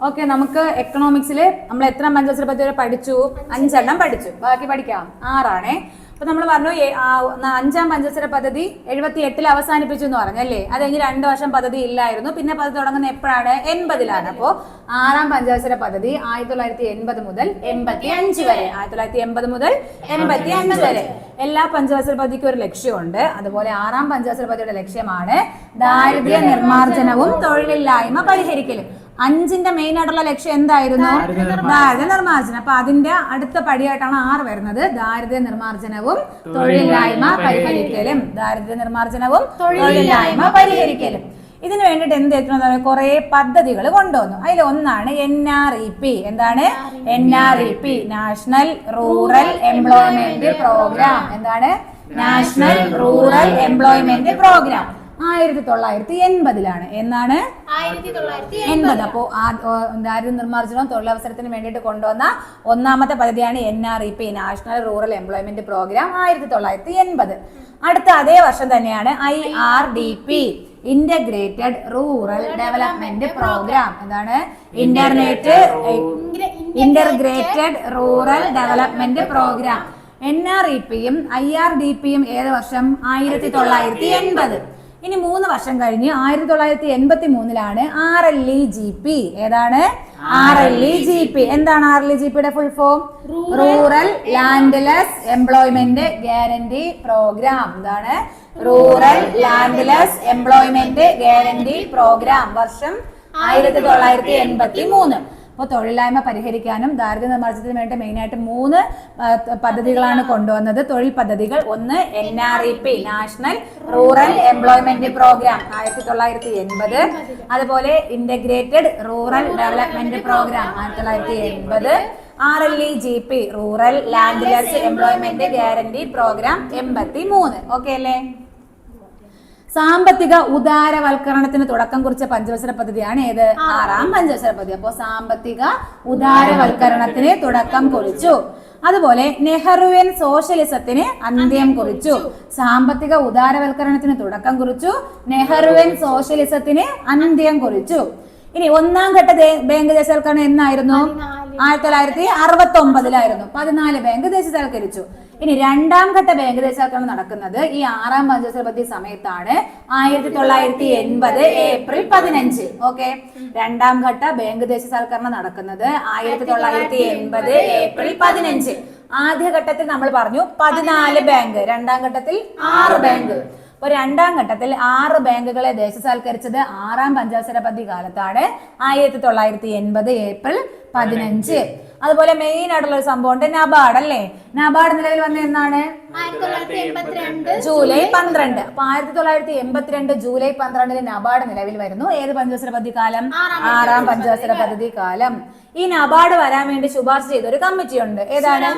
Okay നമുക്ക് എക്കണോമിക്സിൽ നമ്മൾ എത്ര മഞ്ചസ് പറ്റി വരെ പഠിച്ചു? അഞ്ചെണ്ണം പഠിച്ചു. ബാക്കി പഠിക്കാം. ആറാണേ. അപ്പൊ നമ്മൾ പറഞ്ഞു അഞ്ചാം പഞ്ചവത്സര പദ്ധതി എഴുപത്തി എട്ടിൽ അവസാനിപ്പിച്ചു എന്ന് പറഞ്ഞു അല്ലേ? അത് കഴിഞ്ഞ് രണ്ടു വർഷം പദ്ധതി ഇല്ലായിരുന്നു. പിന്നെ പദ്ധതി തുടങ്ങുന്ന എപ്പോഴാണ്? എൺപതിലാണ്. അപ്പോ ആറാം പഞ്ചവത്സര പദ്ധതി ആയിരത്തി തൊള്ളായിരത്തി എൺപത് മുതൽ എൺപത്തി അഞ്ച് വരെ. ആയിരത്തി തൊള്ളായിരത്തി എൺപത് മുതൽ എൺപത്തി അഞ്ച് വരെ. എല്ലാ പഞ്ചവത്സര പദ്ധതിക്കും ഒരു ലക്ഷ്യമുണ്ട്. അതുപോലെ ആറാം പഞ്ചവത്സര പദ്ധതിയുടെ ലക്ഷ്യമാണ് ദാരിദ്ര്യ നിർമ്മാർജനവും തൊഴിലില്ലായ്മ പരിഹരിക്കലും. അഞ്ചിന്റെ മെയിൻ ആയിട്ടുള്ള ലക്ഷ്യം എന്തായിരുന്നു? ദാരിദ്ര്യ നിർമ്മാർജനം. അപ്പൊ അതിന്റെ അടുത്ത പടിയായിട്ടാണ് ആറ് വരുന്നത്. ദാരിദ്ര്യ നിർമ്മാർജനവും തൊഴിലില്ലായ്മ പരിഹരിക്കലും. ദാരിദ്ര്യ നിർമ്മാർജനവും തൊഴിലില്ലായ്മ പരിഹരിക്കലും. ഇതിനു വേണ്ടിയിട്ട് എന്ത് ചെയ്യുന്നത് കുറെ പദ്ധതികൾ കൊണ്ടുവന്നു. അതിൽ ഒന്നാണ് എൻ ആർ ഇ പി എന്താണ്? N R E P national rural employment programme എന്താണ്? നാഷണൽ റൂറൽ എംപ്ലോയ്മെന്റ് പ്രോഗ്രാം ആയിരത്തി തൊള്ളായിരത്തി എൺപതിലാണ് എന്നാണ് എൺപത് അപ്പോൾ ദാരിദ്ര്യ നിർമ്മാർജനവും തൊഴിലവസരത്തിന് വേണ്ടിയിട്ട് കൊണ്ടുവന്ന ഒന്നാമത്തെ പദ്ധതിയാണ് N R E P national rural employment programme ആയിരത്തി തൊള്ളായിരത്തി എൺപത് അടുത്ത അതേ വർഷം തന്നെയാണ് I R D P integrated rural development programme. എന്താണ്? Internet integrated rural development programme. N R E പിയും ഐ ആർ ഡി പിയും ഏത് വർഷം? ആയിരത്തി തൊള്ളായിരത്തി എൺപത് ഇനി മൂന്ന് വർഷം കഴിഞ്ഞ് ആയിരത്തി തൊള്ളായിരത്തി എൺപത്തി മൂന്നിലാണ് R L E G P. ഏതാണ്? R L E G P. എന്താണ് ആർ എൽ ഇ ജി പിയുടെ full form rural landless employment guarantee programme എന്താണ് rural landless employment guarantee programme വർഷം ആയിരത്തി തൊള്ളായിരത്തി എൺപത്തി മൂന്ന് അപ്പോൾ തൊഴിലില്ലായ്മ പരിഹരിക്കാനും ദാരിദ്ര്യ നിർമ്മാർജനത്തിന് വേണ്ടി മെയിനായിട്ട് മൂന്ന് പദ്ധതികളാണ് കൊണ്ടുവന്നത്. തൊഴിൽ പദ്ധതികൾ. ഒന്ന് N R E P national rural employment programme ആയിരത്തി തൊള്ളായിരത്തി എൺപത് അതുപോലെ ഇന്റഗ്രേറ്റഡ് റൂറൽ ഡെവലപ്മെന്റ് പ്രോഗ്രാം ആയിരത്തി തൊള്ളായിരത്തി എൺപത് R L E G P rural landless employment guarantee programme എൺപത്തി മൂന്ന് ഓക്കെ അല്ലേ? സാമ്പത്തിക ഉദാരവൽക്കരണത്തിന് തുടക്കം കുറിച്ച പഞ്ചവത്സര പദ്ധതിയാണ് ഏത്? ആറാം പഞ്ചവത്സര പദ്ധതി. അപ്പോൾ സാമ്പത്തിക ഉദാരവൽക്കരണത്തിന് തുടക്കം കുറിച്ചു. അതുപോലെ നെഹ്റുവിൻ സോഷ്യലിസത്തിന് അന്ത്യം കുറിച്ചു. സാമ്പത്തിക ഉദാരവൽക്കരണത്തിന് തുടക്കം കുറിച്ചു. നെഹ്റുവിൻ സോഷ്യലിസത്തിന് അന്ത്യം കുറിച്ചു. ഇനി ഒന്നാം ഘട്ട ബാങ്ക് ദേശവൽക്കരണം എന്നായിരുന്നു? ആയിരത്തി തൊള്ളായിരത്തി അറുപത്തി ഒമ്പതിലായിരുന്നു പതിനാല് ബാങ്ക് ദേശസാൽക്കരിച്ചു ഇനി രണ്ടാം ഘട്ട ബാങ്ക് ദേശസാൽക്കരണം നടക്കുന്നത് ഈ ആറാം പഞ്ചവത്സര പദ്ധതി സമയത്താണ്. ആയിരത്തി തൊള്ളായിരത്തി എൺപത് ഏപ്രിൽ പതിനഞ്ച്. ഓക്കെ? രണ്ടാം ഘട്ട ബാങ്ക് ദേശസാൽക്കരണം നടക്കുന്നത് ആയിരത്തി തൊള്ളായിരത്തി എൺപത് ഏപ്രിൽ പതിനഞ്ച്. ആദ്യ ഘട്ടത്തിൽ നമ്മൾ പറഞ്ഞു പതിനാല് ബാങ്ക്. രണ്ടാം ഘട്ടത്തിൽ ആറ് ബാങ്ക്. അപ്പൊ രണ്ടാം ഘട്ടത്തിൽ ആറ് ബാങ്കുകളെ ദേശസാൽക്കരിച്ചത് ആറാം പഞ്ചവത്സര പദ്ധതി കാലത്താണ് ആയിരത്തി തൊള്ളായിരത്തി എൺപത് ഏപ്രിൽ പതിനഞ്ച്. അതുപോലെ മെയിൻ ആയിട്ടുള്ള ഒരു സംഭവം ഉണ്ട്. നബാർഡ് അല്ലേ? നബാർഡ് നിലവിൽ വന്ന എന്നാണ്? ജൂലൈ പന്ത്രണ്ട്. അപ്പൊ ആയിരത്തി തൊള്ളായിരത്തി എൺപത്തിരണ്ട് ജൂലൈ പന്ത്രണ്ടിന് നബാർഡ് നിലവിൽ വരുന്നു. ഏത് പഞ്ചവത്സര പദ്ധതി കാലം? ആറാം പഞ്ചവത്സര പദ്ധതി. കാലം. ഈ നബാർഡ് വരാൻ വേണ്ടി ശുപാർശ ചെയ്ത ഒരു കമ്മിറ്റി ഉണ്ട്. ഏതാണ്?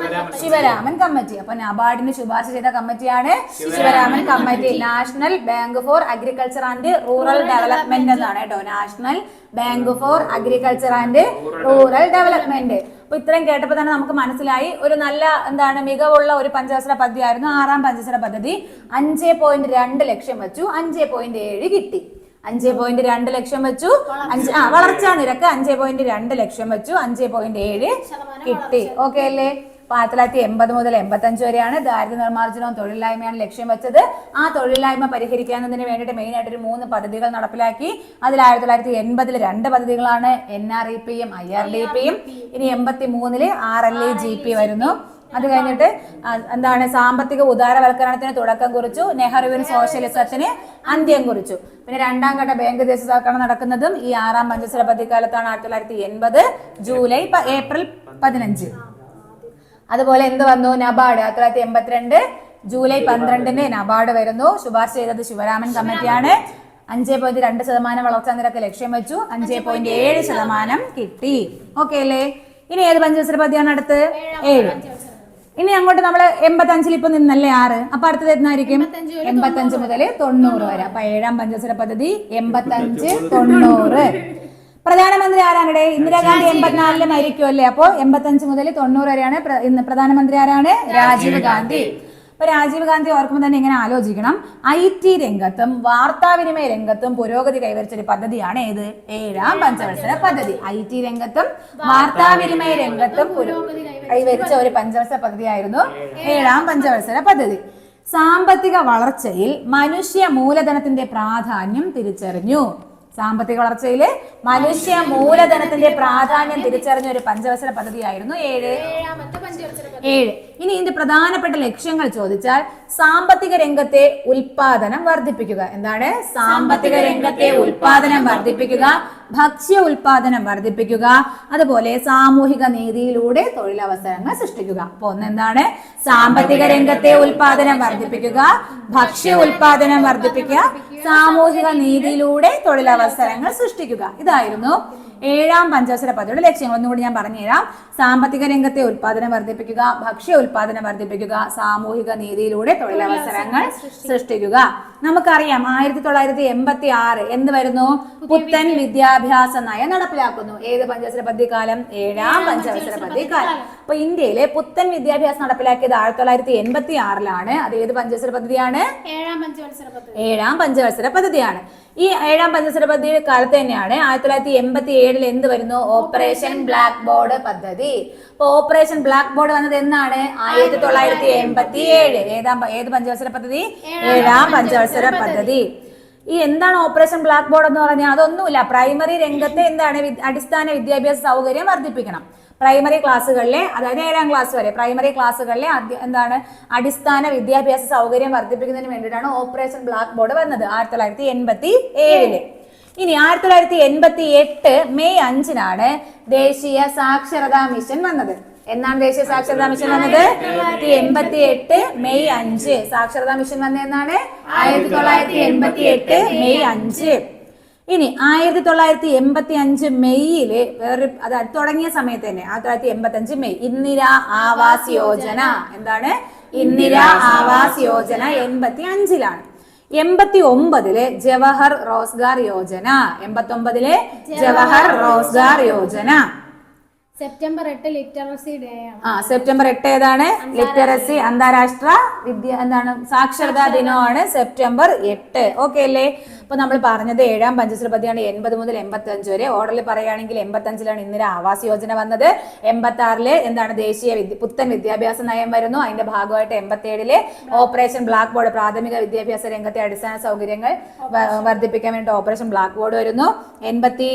ശിവരാമൻ കമ്മിറ്റി. അപ്പൊ നബാർഡിന് ശുപാർശ ചെയ്ത കമ്മിറ്റിയാണ് Sivaraman committee. National bank for agriculture and rural development എന്നാണ് കേട്ടോ. National bank for agriculture and rural development അപ്പൊ ഇത്രയും കേട്ടപ്പോൾ തന്നെ നമുക്ക് മനസ്സിലായി. ഒരു നല്ല എന്താണ് മികവുള്ള ഒരു പഞ്ചവത്സര പദ്ധതിയായിരുന്നു. ആറാം പഞ്ചവത്സര പദ്ധതി. അഞ്ച് പോയിന്റ് രണ്ട് ലക്ഷം വെച്ചു. അഞ്ച് പോയിന്റ് ഏഴ് കിട്ടി. അഞ്ച് പോയിന്റ് രണ്ട് ലക്ഷം വെച്ചു. അഞ്ച് ആ വളർച്ചാ നിരക്ക് അഞ്ച് പോയിന്റ് രണ്ട് ലക്ഷം വെച്ചു. അഞ്ച് പോയിന്റ് ഏഴ് കിട്ടി. ഓക്കെ അല്ലേ? ആയിരത്തി തൊള്ളായിരത്തി എൺപത് മുതൽ എൺപത്തഞ്ച് വരെയാണ് ദാരിദ്ര്യ നിർമ്മാർജനവും തൊഴിലില്ലായ്മയാണ് ലക്ഷ്യം വെച്ചത്. ആ തൊഴിലില്ലായ്മ പരിഹരിക്കുന്നതിന് വേണ്ടിയിട്ട് മെയിൻ ആയിട്ട് ഒരു മൂന്ന് പദ്ധതികൾ നടപ്പിലാക്കി. അതിൽ ആയിരത്തി തൊള്ളായിരത്തി എൺപതിൽ രണ്ട് പദ്ധതികളാണ് എൻ ആർ ഇ പിയും ഐ ആർ ഡി പിയും ഇനി എൺപത്തി മൂന്നിൽ R L E G P വരുന്നു. അത് കഴിഞ്ഞിട്ട് എന്താണ് സാമ്പത്തിക ഉദാരവൽക്കരണത്തിന് തുടക്കം കുറിച്ചു. നെഹ്റുവിൻ സോഷ്യലിസത്തിന് അന്ത്യം കുറിച്ചു. പിന്നെ രണ്ടാം ഘട്ട ബാങ്ക് ദേശസാൽക്കരണം നടക്കുന്നതും ഈ ആറാം പഞ്ചവത്സര പദ്ധതിക്കാലത്താണ് ആയിരത്തി തൊള്ളായിരത്തി എൺപത് ജൂലൈ ഏപ്രിൽ പതിനഞ്ച്. അതുപോലെ എന്ത് വന്നു? നബാർഡ്. ആയിരത്തി തൊള്ളായിരത്തി എൺപത്തിരണ്ട് ജൂലൈ പന്ത്രണ്ടിന് നബാർഡ് വരുന്നു. ശുപാർശ ചെയ്തത് ശിവരാമൻ കമ്മിറ്റിയാണ്. അഞ്ച് പോയിന്റ് രണ്ട് ശതമാനം വളർച്ചാ നിരക്ക് ലക്ഷ്യം വെച്ചു. അഞ്ച് പോയിന്റ് ഏഴ് ശതമാനം കിട്ടി. ഓക്കെ അല്ലേ? ഇനി ഏത് പഞ്ചവത്സര പദ്ധതിയാണ് അടുത്ത്? ഏഴ് ഇനി അങ്ങോട്ട് നമ്മൾ എൺപത്തഞ്ചിൽ ഇപ്പൊ നിന്നല്ലേ ആറ്? അപ്പൊ അടുത്തത് എന്നായിരിക്കും? എൺപത്തഞ്ച് മുതൽ തൊണ്ണൂറ്. വരെ. അപ്പൊ ഏഴാം പഞ്ചവത്സര പദ്ധതി എൺപത്തി അഞ്ച് തൊണ്ണൂറ്. പ്രധാനമന്ത്രി ആരാണ്? ഇന്ദിരാഗാന്ധി എൺപത്തിനാലിൽ മരിക്കും അല്ലേ അപ്പൊ എൺപത്തഞ്ച് മുതൽ തൊണ്ണൂറ് വരെയാണ് ഇന്ന് പ്രധാനമന്ത്രി ആരാണ്? രാജീവ് ഗാന്ധി. ഇപ്പൊ രാജീവ് ഗാന്ധി ഓർക്കുമ്പോൾ തന്നെ ഇങ്ങനെ ആലോചിക്കണം. ഐ ടി രംഗത്തും വാർത്താവിനിമയ രംഗത്തും പുരോഗതി കൈവരിച്ച ഒരു പദ്ധതിയാണ് ഏത്? ഏഴാം പഞ്ചവത്സര പദ്ധതി. ഐ ടി രംഗത്തും വാർത്താവിനിമയ രംഗത്തും കൈവരിച്ച ഒരു പഞ്ചവത്സര പദ്ധതിയായിരുന്നു ഏഴാം പഞ്ചവത്സര പദ്ധതി. സാമ്പത്തിക വളർച്ചയിൽ മനുഷ്യ മൂലധനത്തിന്റെ പ്രാധാന്യം തിരിച്ചറിഞ്ഞു. സാമ്പത്തിക വളർച്ചയിൽ മനുഷ്യ മൂലധനത്തിന്റെ പ്രാധാന്യം തിരിച്ചറിഞ്ഞ ഒരു പഞ്ചവത്സര പദ്ധതിയായിരുന്നു ഏഴ്. ഏഴ്. ഇനി ഇതിന്റെ പ്രധാനപ്പെട്ട ലക്ഷ്യങ്ങൾ ചോദിച്ചാൽ സാമ്പത്തിക രംഗത്തെ ഉൽപാദനം വർദ്ധിപ്പിക്കുക. എന്താണ്? സാമ്പത്തിക രംഗത്തെ ഉൽപാദനം വർദ്ധിപ്പിക്കുക. ഭക്ഷ്യ ഉൽപാദനം വർദ്ധിപ്പിക്കുക അതുപോലെ സാമൂഹിക നീതിയിലൂടെ തൊഴിലവസരങ്ങൾ സൃഷ്ടിക്കുക. അപ്പൊ ഒന്ന് എന്താണ്? സാമ്പത്തിക രംഗത്തെ ഉൽപാദനം വർദ്ധിപ്പിക്കുക ഭക്ഷ്യ ഉൽപാദനം വർദ്ധിപ്പിക്കുക സാമൂഹിക നീതിയിലൂടെ തൊഴിലവസരങ്ങൾ സൃഷ്ടിക്കുക. ഇതായിരുന്നു ഏഴാം പഞ്ചവത്സര പദ്ധതിയുടെ ലക്ഷ്യങ്ങൾ ഒന്നുകൂടി ഞാൻ പറഞ്ഞുതരാം. സാമ്പത്തിക രംഗത്തെ ഉൽപാദനം വർദ്ധിപ്പിക്കുക ഭക്ഷ്യ ഉൽപാദനം വർദ്ധിപ്പിക്കുക സാമൂഹിക നീതിയിലൂടെ തൊഴിലവസരങ്ങൾ സൃഷ്ടിക്കുക. നമുക്കറിയാം ആയിരത്തി തൊള്ളായിരത്തി എൺപത്തി ആറ് എന്ത് വരുന്നു? പുത്തൻ വിദ്യാഭ്യാസ നയം നടപ്പിലാക്കുന്നു. ഏത് പഞ്ചവത്സര പദ്ധതി കാലം ഏഴാം പഞ്ചവത്സര പദ്ധതി കാലം അപ്പൊ ഇന്ത്യയിലെ പുത്തൻ വിദ്യാഭ്യാസം നടപ്പിലാക്കിയത് ആയിരത്തി തൊള്ളായിരത്തി എൺപത്തി ആറിലാണ് അത് ഏത് പഞ്ചവത്സര പദ്ധതിയാണ്? ഏഴാം പഞ്ചവത്സര പദ്ധതി. ഏഴാം പഞ്ചവത്സര പദ്ധതിയാണ്. ഈ ഏഴാം പഞ്ചവത്സര പദ്ധതിയുടെ കാലത്ത് തന്നെയാണ് ആയിരത്തി തൊള്ളായിരത്തി എൺപത്തി ഏഴിൽ എന്ത് വരുന്നു? ഓപ്പറേഷൻ ബ്ലാക്ക് ബോർഡ് പദ്ധതി. അപ്പൊ ഓപ്പറേഷൻ ബ്ലാക്ക് ബോർഡ് വന്നത് എന്നാണ്? ആയിരത്തി തൊള്ളായിരത്തി എൺപത്തി ഏഴ് ഏതാം ഏത് പഞ്ചവത്സര പദ്ധതി? ഏഴാം പഞ്ചവത്സര പദ്ധതി. ഈ എന്താണ് ഓപ്പറേഷൻ ബ്ലാക്ക് ബോർഡ് എന്ന് പറഞ്ഞാൽ അതൊന്നുമില്ല. പ്രൈമറി രംഗത്തെ എന്താണ് അടിസ്ഥാന വിദ്യാഭ്യാസ സൗകര്യം വർദ്ധിപ്പിക്കണം. പ്രൈമറി ക്ലാസ്സുകളിലെ അതായത് ഏഴാം ക്ലാസ് വരെ പ്രൈമറി ക്ലാസ്സുകളിലെ എന്താണ് അടിസ്ഥാന വിദ്യാഭ്യാസ സൗകര്യം വർദ്ധിപ്പിക്കുന്നതിന് വേണ്ടിയിട്ടാണ് ഓപ്പറേഷൻ ബ്ലാക്ക് ബോർഡ് വന്നത് ആയിരത്തി തൊള്ളായിരത്തി എൺപത്തി ഏഴിൽ ഇനി ആയിരത്തി തൊള്ളായിരത്തി എൺപത്തി എട്ട് മെയ് അഞ്ചിനാണ് ദേശീയ സാക്ഷരതാ മിഷൻ വന്നത്. എന്നാണ് ദേശീയ സാക്ഷരതാ മിഷൻ വന്നത്? എൺപത്തി എട്ട് മെയ് അഞ്ച്. സാക്ഷരതാ മിഷൻ വന്നത് എന്നാണ് ആയിരത്തി തൊള്ളായിരത്തി എൺപത്തി എട്ട് മെയ് അഞ്ച്. ഇനി ആയിരത്തി തൊള്ളായിരത്തി എൺപത്തി അഞ്ച് മെയ്യിൽ വേറെ അത് തുടങ്ങിയ സമയത്ത് തന്നെ ആയിരത്തി തൊള്ളായിരത്തി എൺപത്തി അഞ്ച് മെയ്. ഇന്ദിര ആവാസ് യോജന. എന്താണ്? ഇന്ദിര ആവാസ് യോജന. എൺപത്തി അഞ്ചിലാണ് എൺപത്തി ഒമ്പതിലെ ജവഹർ റോസ്ഗാർ യോജന. എൺപത്തി ഒമ്പതിലെ ജവഹർ റോസ്ഗാർ യോജന. സെപ്റ്റംബർ എട്ട് ലിറ്ററസി ഡേ ആണ്. ആ സെപ്റ്റംബർ എട്ട് ഏതാണ്? ലിറ്ററസി അന്താരാഷ്ട്ര വിദ്യ എന്താണ്? സാക്ഷരതാ ദിനമാണ് സെപ്റ്റംബർ എട്ട്. ഓക്കെ അല്ലേ? അപ്പൊ നമ്മൾ പറഞ്ഞത് ഏഴാം പഞ്ചവത്സര പദ്ധതിയാണ് എൺപത് മുതൽ എൺപത്തി അഞ്ച് വരെ. ഓർഡറിൽ പറയുകയാണെങ്കിൽ എൺപത്തി അഞ്ചിലാണ് ഇന്ദിര ആവാസ് യോജന വന്നത്. എൺപത്തി ആറിൽ എന്താണ് ദേശീയ വിദ്യ പുത്തൻ വിദ്യാഭ്യാസ നയം വരുന്നു. അതിന്റെ ഭാഗമായിട്ട് എൺപത്തി ഏഴിൽ ഓപ്പറേഷൻ ബ്ലാക്ക് ബോർഡ് പ്രാഥമിക വിദ്യാഭ്യാസ രംഗത്തെ അടിസ്ഥാന സൗകര്യങ്ങൾ വർദ്ധിപ്പിക്കാൻ വേണ്ടി ഓപ്പറേഷൻ ബ്ലാക്ക് ബോർഡ് വരുന്നു. എൺപത്തി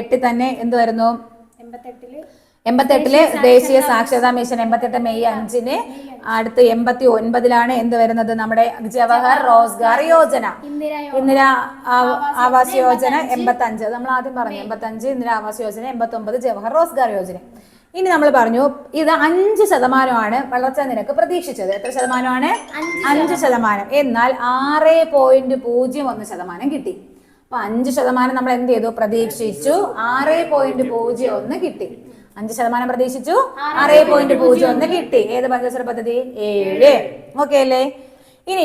എട്ടിൽ തന്നെ എന്ത് വരുന്നു? എൺപത്തെട്ടിൽ ദേശീയ സാക്ഷരതാ മിഷൻ. എൺപത്തെട്ട് മെയ് അഞ്ചിന് അടുത്ത് എൺപത്തി ഒൻപതിലാണ് എന്ത് വരുന്നത്? നമ്മുടെ ജവഹർ റോസ്ഗാർ യോജന. ഇന്ദിര ആവാസ് യോജന എൺപത്തി അഞ്ച് നമ്മൾ ആദ്യം പറഞ്ഞു. എൺപത്തി അഞ്ച് ഇന്ദിര ആവാസ് യോജന എൺപത്തി ഒമ്പത് ജവഹർ റോസ്ഗാർ യോജന. ഇനി നമ്മൾ പറഞ്ഞു ഇത് അഞ്ച് ശതമാനമാണ് വളർച്ചാ നിരക്ക് പ്രതീക്ഷിച്ചത്. എത്ര ശതമാനമാണ്? അഞ്ച് ശതമാനം. എന്നാൽ ആറ് പോയിന്റ് പൂജ്യം ഒന്ന് ശതമാനം കിട്ടി. അപ്പൊ അഞ്ച് ശതമാനം നമ്മൾ എന്ത് ചെയ്തു? പ്രതീക്ഷിച്ചു. ആറ് പോയിന്റ് പൂജ്യം ഒന്ന് കിട്ടി. അഞ്ച് ശതമാനം പ്രതീക്ഷിച്ചു. ആറ് പോയിന്റ് പൂജ്യം ഒന്ന് കിട്ടി. ഏത് പഞ്ചവത്സര പദ്ധതി? ഏഴ്. ഓക്കെ അല്ലേ? ഇനി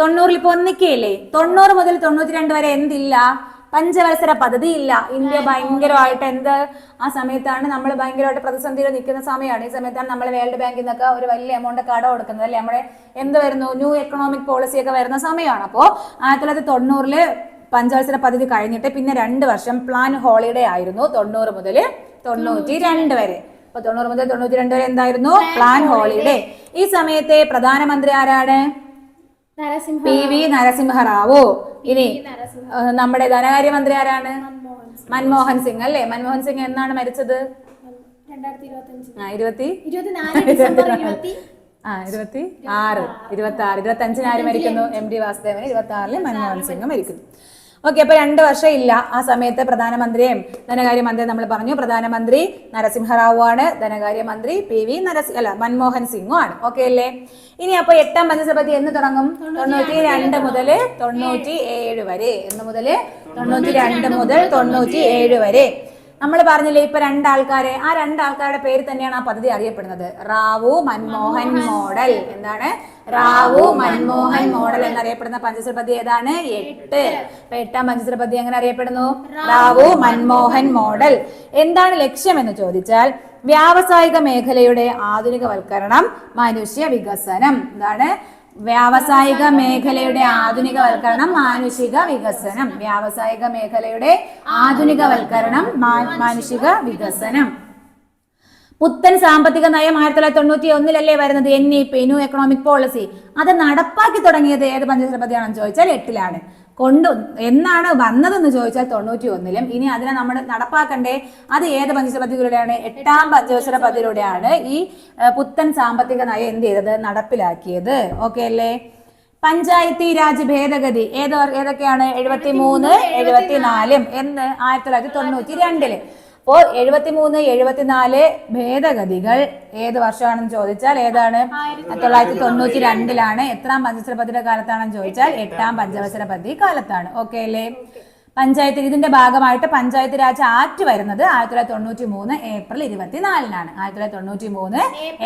തൊണ്ണൂറിൽ ഇപ്പൊ ഒന്നിക്കയില്ലേ? തൊണ്ണൂറ് മുതൽ തൊണ്ണൂറ്റി രണ്ട് വരെ എന്തില്ല? പഞ്ചവത്സര പദ്ധതി ഇല്ല. ഇന്ത്യ ഭയങ്കരമായിട്ട് എന്ത്? ആ സമയത്താണ് നമ്മൾ ഭയങ്കരമായിട്ട് പ്രതിസന്ധിയിൽ നിൽക്കുന്ന സമയമാണ്. ഈ സമയത്താണ് നമ്മൾ വേൾഡ് ബാങ്കിൽ നിന്നൊക്കെ ഒരു വലിയ എമൗണ്ട് കടം കൊടുക്കുന്നത് അല്ലെ? നമ്മുടെ എന്ത് വരുന്നു? ന്യൂ എക്കണോമിക് പോളിസി ഒക്കെ വരുന്ന സമയമാണ്. അപ്പോൾ ആയിരത്തി തൊള്ളായിരത്തി തൊണ്ണൂറിൽ പഞ്ചവത്സര പദ്ധതി കഴിഞ്ഞിട്ട് പിന്നെ രണ്ട് വർഷം പ്ലാൻ ഹോളിഡേ ആയിരുന്നു തൊണ്ണൂറ് മുതൽ തൊണ്ണൂറ്റി രണ്ട് വരെ. അപ്പൊ തൊണ്ണൂറ് മുതൽ തൊണ്ണൂറ്റി രണ്ട് വരെ എന്തായിരുന്നു? പ്ലാൻ ഹോളിഡേ ഈ സമയത്തെ പ്രധാനമന്ത്രി ആരാണ്? പി വി നരസിംഹറാവു ഇനി നമ്മുടെ ധനകാര്യമന്ത്രി ആരാണ്? മൻമോഹൻ സിംഗ്. അല്ലേ? മൻമോഹൻ സിംഗ് എന്നാണ് മരിച്ചത്? ഇരുപത്തി ആ ഇരുപത്തി? ആറ് ഇരുപത്തി ആറ് ഇരുപത്തി അഞ്ചിന് ആര് മരിക്കുന്നു? എം ഡി വാസുദേവൻ ഇരുപത്തി ആറിൽ മൻമോഹൻ സിംഗ് മരിക്കുന്നു. ഓക്കെ അപ്പൊ രണ്ട് വർഷം ഇല്ല. ആ സമയത്ത് പ്രധാനമന്ത്രിയും ധനകാര്യമന്ത്രിയും നമ്മൾ പറഞ്ഞു. പ്രധാനമന്ത്രി നരസിംഹറാവു ആണ് ധനകാര്യമന്ത്രി പി വി നരസി അല്ല മൻമോഹൻ സിംഗും ആണ്. ഓക്കെ അല്ലേ? ഇനി അപ്പൊ എട്ടാം പഞ്ചസഭതി എന്ന് തുടങ്ങും. തൊണ്ണൂറ്റി രണ്ട് മുതൽ തൊണ്ണൂറ്റി ഏഴ് വരെ. എന്ന് മുതൽ തൊണ്ണൂറ്റി രണ്ട് മുതൽ തൊണ്ണൂറ്റി ഏഴ് വരെ. നമ്മൾ പറഞ്ഞില്ലേ ഇപ്പൊ രണ്ടാൾക്കാരെ ആ രണ്ടാൾക്കാരുടെ പേര് തന്നെയാണ് ആ പദ്ധതി അറിയപ്പെടുന്നത്. റാവു മൻമോഹൻ മോഡൽ. എന്താണ്? റാവു മൻമോഹൻ മോഡൽ എന്നറിയപ്പെടുന്ന പഞ്ചവത്സര പദ്ധതി ഏതാണ്? എട്ട്. അപ്പൊ എട്ടാം പഞ്ചവത്സര പദ്ധതി എങ്ങനെ അറിയപ്പെടുന്നു? റാവു മൻമോഹൻ മോഡൽ. എന്താണ് ലക്ഷ്യം എന്ന് ചോദിച്ചാൽ വ്യാവസായിക മേഖലയുടെ ആധുനികവൽക്കരണം മനുഷ്യ വികസനം. എന്താണ്? വ്യാവസായിക മേഖലയുടെ ആധുനികവൽക്കരണം മാനുഷിക വികസനം. വ്യാവസായിക മേഖലയുടെ ആധുനികവൽക്കരണം മാനുഷിക വികസനം. പുത്തൻ സാമ്പത്തിക നയം ആയിരത്തി തൊള്ളായിരത്തി തൊണ്ണൂറ്റി ഒന്നിലല്ലേ വരുന്നത്? N E P new economic policy. അത് നടപ്പാക്കി തുടങ്ങിയത് ഏത് പഞ്ചവത്സര പദ്ധതിയാണെന്ന് ചോദിച്ചാൽ എട്ടിലാണ്. കൊണ്ടു എന്നാണ് വന്നതെന്ന് ചോദിച്ചാൽ തൊണ്ണൂറ്റി ഒന്നിലും ഇനി അതിനെ നമ്മൾ നടപ്പാക്കണ്ടേ? അത് ഏത് പഞ്ചവത്സര പദ്ധതിയിലൂടെയാണ് എട്ടാം പഞ്ചവത്സര പദ്ധതിയിലൂടെയാണ് ഈ പുത്തൻ സാമ്പത്തിക നയം എന്ത് ചെയ്തത്? നടപ്പിലാക്കിയത്. ഓക്കെ അല്ലേ? പഞ്ചായത്തി രാജ് ഭേദഗതി ഏത് ഏതൊക്കെയാണ്? എഴുപത്തി മൂന്ന് എഴുപത്തിനാലും എന്ന് ആയിരത്തി തൊള്ളായിരത്തി തൊണ്ണൂറ്റി രണ്ടിൽ അപ്പോൾ എഴുപത്തി മൂന്ന് എഴുപത്തിനാല് ഭേദഗതികൾ ഏത് വർഷമാണെന്ന് ചോദിച്ചാൽ ഏതാണ്? തൊള്ളായിരത്തി തൊണ്ണൂറ്റി രണ്ടിലാണ് എത്രാം പഞ്ചവത്സര പദ്ധതിയുടെ കാലത്താണെന്ന് ചോദിച്ചാൽ എട്ടാം പഞ്ചവത്സര പദ്ധതി കാലത്താണ്. ഓക്കെ അല്ലേ? പഞ്ചായത്ത് ഇതിന്റെ ഭാഗമായിട്ട് പഞ്ചായത്ത് രാജ് ആക്ട് വരുന്നത് ആയിരത്തി തൊള്ളായിരത്തി തൊണ്ണൂറ്റി മൂന്ന് ഏപ്രിൽ ഇരുപത്തിനാലിനാണ്. ആയിരത്തി തൊള്ളായിരത്തി തൊണ്ണൂറ്റി മൂന്ന്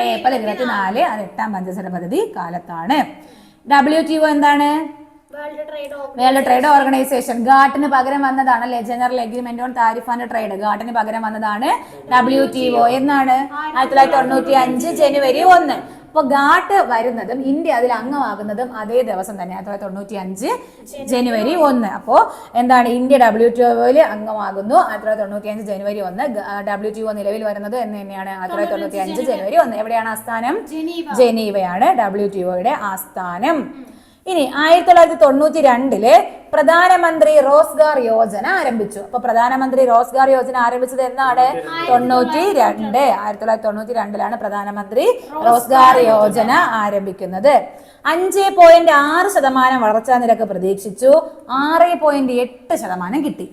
ഏപ്രിൽ ഇരുപത്തിനാല്. അത് എട്ടാം പഞ്ചവത്സര പദ്ധതി കാലത്താണ്. ഡബ്ല്യു ടി ഒ എന്താണ്? World trade organisation. ഗാട്ടിന് പകരം വന്നതാണ് അല്ലെ general agreement on tariff and trade. ഗാട്ടിന് പകരം വന്നതാണ് ഡബ്ല്യു ടി ഒ എന്നാണ്? ആയിരത്തി തൊള്ളായിരത്തി തൊണ്ണൂറ്റി അഞ്ച് ജനുവരി ഒന്ന്. അപ്പൊ ഗാട്ട് വരുന്നതും ഇന്ത്യ അതിൽ അംഗമാകുന്നതും അതേ ദിവസം തന്നെ ആയിരത്തി തൊള്ളായിരത്തി തൊണ്ണൂറ്റി അഞ്ച് ജനുവരി ഒന്ന്. അപ്പോ എന്താണ്? ഇന്ത്യ ഡബ്ല്യു ടി ഒയിൽ അംഗമാകുന്നു ആയിരത്തി തൊള്ളായിരത്തി തൊണ്ണൂറ്റി അഞ്ച് ജനുവരി ഒന്ന് ഡബ്ല്യു ടി ഒ നിലവിൽ വരുന്നത് എന്ന് തന്നെയാണ് ആയിരത്തി തൊള്ളായിരത്തി തൊണ്ണൂറ്റി അഞ്ച് ജനുവരി ഒന്ന്. എവിടെയാണ് ആസ്ഥാനം? ജനീവ. ജനീവയാണ് ഡബ്ല്യു ടി ഒയുടെ ആസ്ഥാനം. ഇനി ആയിരത്തി തൊള്ളായിരത്തി തൊണ്ണൂറ്റി രണ്ടിൽ പ്രധാനമന്ത്രി റോസ്ഗാർ യോജന ആരംഭിച്ചു. അപ്പൊ പ്രധാനമന്ത്രി റോസ്ഗാർ യോജന ആരംഭിച്ചത് എന്നാണ്? തൊണ്ണൂറ്റി രണ്ട് ആയിരത്തി തൊള്ളായിരത്തി തൊണ്ണൂറ്റി രണ്ടിലാണ് പ്രധാനമന്ത്രി റോസ്ഗാർ യോജന ആരംഭിക്കുന്നത്. അഞ്ച് പോയിന്റ് ആറ് ശതമാനം വളർച്ചാ നിരക്ക് പ്രതീക്ഷിച്ചു. ആറ് പോയിന്റ് എട്ട് ശതമാനം കിട്ടി.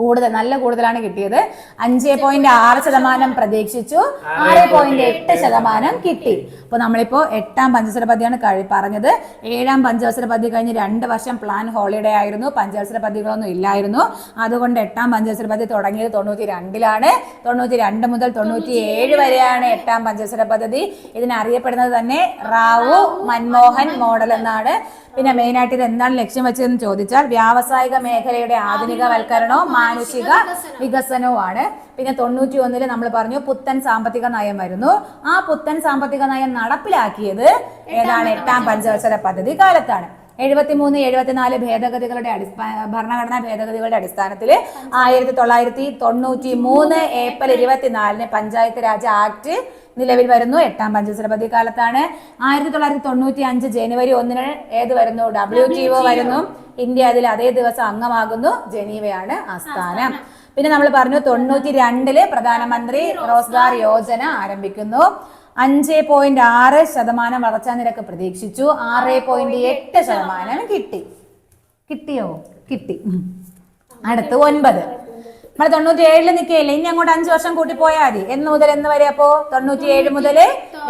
കൂടുതൽ നല്ല കൂടുതലാണ് കിട്ടിയത്. അഞ്ച് പോയിന്റ് ആറ് ശതമാനം പ്രതീക്ഷിച്ചു. ആറ് പോയിന്റ് എട്ട് ശതമാനം കിട്ടി. അപ്പൊ നമ്മളിപ്പോ എട്ടാം പഞ്ചവത്സര പദ്ധതിയാണ് കഴി പറഞ്ഞത്. ഏഴാം പഞ്ചവത്സര പദ്ധതി കഴിഞ്ഞ് രണ്ട് വർഷം പ്ലാൻ ഹോളിഡേ ആയിരുന്നു. പഞ്ചവത്സര പദ്ധതികളൊന്നും ഇല്ലായിരുന്നു. അതുകൊണ്ട് എട്ടാം പഞ്ചവത്സര പദ്ധതി തുടങ്ങിയത് തൊണ്ണൂറ്റി രണ്ടിലാണ് തൊണ്ണൂറ്റി രണ്ട് മുതൽ തൊണ്ണൂറ്റി ഏഴ് വരെയാണ് എട്ടാം പഞ്ചവത്സര പദ്ധതി. ഇതിനറിയപ്പെടുന്നത് തന്നെ റാവു മൻമോഹൻ മോഡൽ എന്നാണ്. പിന്നെ മെയിനായിട്ട് ഇത് എന്താണ് ലക്ഷ്യം വെച്ചതെന്ന് ചോദിച്ചാൽ വ്യാവസായിക മേഖലയുടെ ആധുനികവൽക്കരണവും മാനുഷിക വികസനവുമാണ്. പിന്നെ തൊണ്ണൂറ്റി ഒന്നിൽ നമ്മൾ പറഞ്ഞു പുത്തൻ സാമ്പത്തിക നയം വരുന്നു. ആ പുത്തൻ സാമ്പത്തിക നയം നടപ്പിലാക്കിയത് ഏതാണ്? എട്ടാം പഞ്ചവത്സര പദ്ധതി കാലത്താണ്. എഴുപത്തിമൂന്ന് എഴുപത്തിനാല് ഭേദഗതികളുടെ അടിസ്ഥാന ഭരണഘടനാ ഭേദഗതികളുടെ അടിസ്ഥാനത്തിൽ ആയിരത്തി തൊള്ളായിരത്തി തൊണ്ണൂറ്റി മൂന്ന് ഏപ്രിൽ ഇരുപത്തിനാലിന് പഞ്ചായത്ത് രാജ് ആക്ട് നിലവിൽ വരുന്നു. എട്ടാം പഞ്ചവത്സര പദ്ധതി കാലത്താണ് ആയിരത്തി തൊള്ളായിരത്തി തൊണ്ണൂറ്റി അഞ്ച് ജനുവരി ഒന്നിന് ഏത് വരുന്നു? ഡബ്ല്യു ടി ഒ വരുന്നു. ഇന്ത്യ അതിൽ അതേ ദിവസം അംഗമാകുന്നു. ജനീവയാണ് ആസ്ഥാനം പിന്നെ നമ്മൾ പറഞ്ഞു തൊണ്ണൂറ്റി രണ്ടിൽ പ്രധാനമന്ത്രി റോസ്ഗാർ യോജന ആരംഭിക്കുന്നു. അഞ്ച് പോയിന്റ് ആറ് ശതമാനം വളർച്ചാ നിരക്ക് പ്രതീക്ഷിച്ചു. ആറ് പോയിന്റ് എട്ട് ശതമാനം കിട്ടി. കിട്ടിയോ? കിട്ടി. അടുത്ത് ഒൻപത്. നമ്മൾ തൊണ്ണൂറ്റി ഏഴിൽ നിൽക്കുകയില്ലേ ഇനി അങ്ങോട്ട് അഞ്ചു വർഷം കൂട്ടി പോയാൽ മതി. എന്ന് മുതൽ എന്ന് വരെ അപ്പോ തൊണ്ണൂറ്റി ഏഴ് മുതൽ